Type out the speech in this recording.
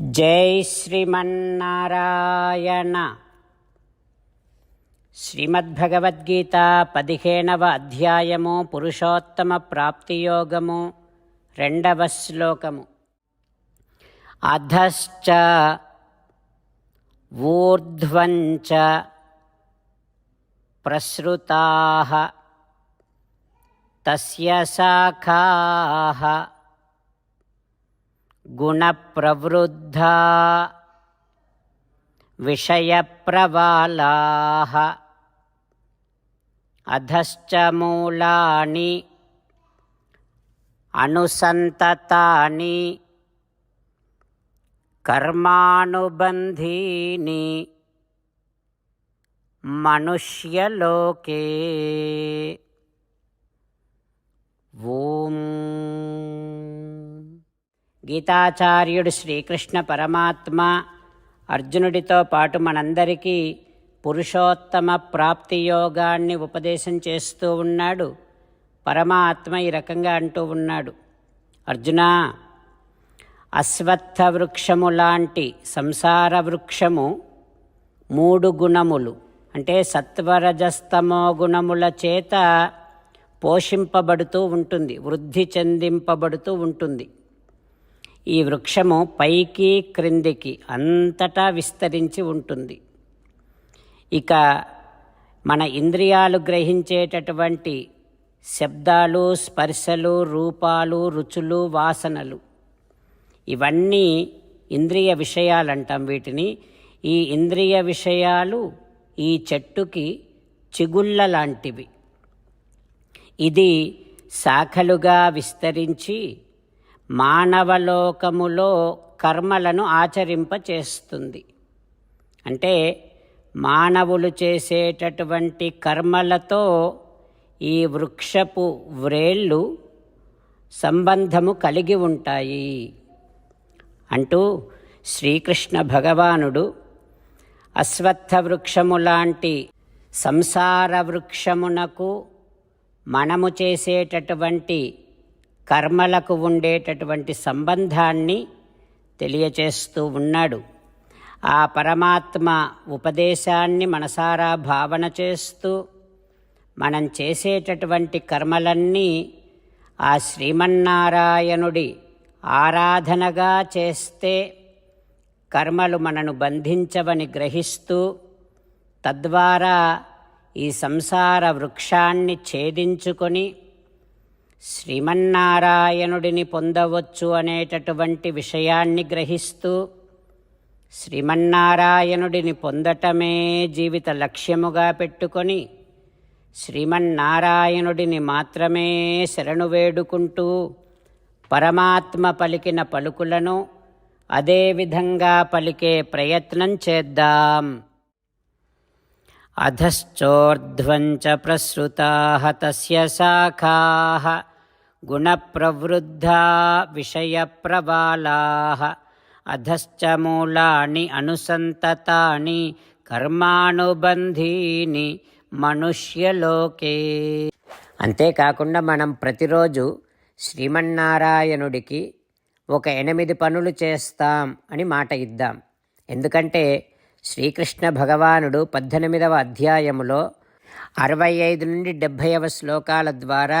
జై శ్రీమన్నారాయణ. శ్రీమద్భగవద్గీత పదిహేనవ అధ్యాయము పురుషోత్తమ ప్రాప్తియోగము రెండవ శ్లోకము. అధశ్చ ఊర్ధ్వంచ ప్రసృతా తస్య శాఖా గుణప్రవృద్ధా విషయప్రవాలాः అధశ్చ మూలాని అనుసంతతాని కర్మానుబంధీని మనుష్యలోకే. ఓం. గీతాచార్యుడు శ్రీకృష్ణ పరమాత్మ అర్జునుడితో పాటు మనందరికీ పురుషోత్తమ ప్రాప్తి యోగాన్ని ఉపదేశం చేస్తూ ఉన్నాడు. పరమాత్మ ఈ రకంగా అంటూ ఉన్నాడు. అర్జున అశ్వత్థ వృక్షము లాంటి సంసార వృక్షము మూడు గుణములు అంటే సత్వరజస్తమో గుణముల చేత పోషింపబడుతూ ఉంటుంది వృద్ధి చెందింపబడుతూ ఉంటుంది. ఈ వృక్షము పైకి క్రిందికి అంతటా విస్తరించి ఉంటుంది. ఇక మన ఇంద్రియాలు గ్రహించేటటువంటి శబ్దాలు స్పర్శలు రూపాలు రుచులు వాసనలు ఇవన్నీ ఇంద్రియ విషయాలంటాం వీటిని. ఈ ఇంద్రియ విషయాలు ఈ చెట్టుకి చిగుళ్ళ లాంటివి. ఇది శాఖలుగా విస్తరించి మానవలోకములో కర్మలను ఆచరింపచేస్తుంది. అంటే మానవులు చేసేటటువంటి కర్మలతో ఈ వృక్షపు వ్రేళ్ళు సంబంధము కలిగి ఉంటాయి. అంటూ శ్రీకృష్ణ భగవానుడు అశ్వత్థ వృక్షము లాంటి సంసార వృక్షమునకు మనము చేసేటటువంటి కర్మలకు ఉండేటటువంటి సంబంధాన్ని తెలియచేస్తూ ఉన్నాడు. ఆ పరమాత్మ ఉపదేశాన్ని మనసారా భావన చేస్తూ మనం చేసేటటువంటి కర్మలన్నీ ఆ శ్రీమన్నారాయణుడి ఆరాధనగా చేస్తే కర్మలు మనను బంధించవని గ్రహిస్తూ తద్వారా ఈ సంసార వృక్షాన్ని ఛేదించుకొని శ్రీమన్నారాయణుడిని పొందవచ్చు అనేటటువంటి విషయాన్ని గ్రహిస్తూ శ్రీమన్నారాయణుడిని పొందటమే జీవిత లక్ష్యముగా పెట్టుకొని శ్రీమన్నారాయణుడిని మాత్రమే శరణు వేడుకుంటూ పరమాత్మ పలికిన పలుకులను అదేవిధంగా పలికే ప్రయత్నం చేద్దాం. అధశ్చోర్ధ్వంచ ప్రసృతా తస్య శాఖా. గుణప్రవృద్ధా విషయప్రబాలా అధశ్చ మూలాని అనుసంతతాని కర్మానుబంధీని మనుష్యలోకే. అంతేకాకుండా మనం ప్రతిరోజు శ్రీమన్నారాయణుడికి ఒక ఎనిమిది పనులు చేస్తాం అని మాట ఇద్దాం. ఎందుకంటే శ్రీకృష్ణ భగవానుడు పద్దెనిమిదవ అధ్యాయములో అరవై ఐదు నుండి డెబ్భైవ శ్లోకాల ద్వారా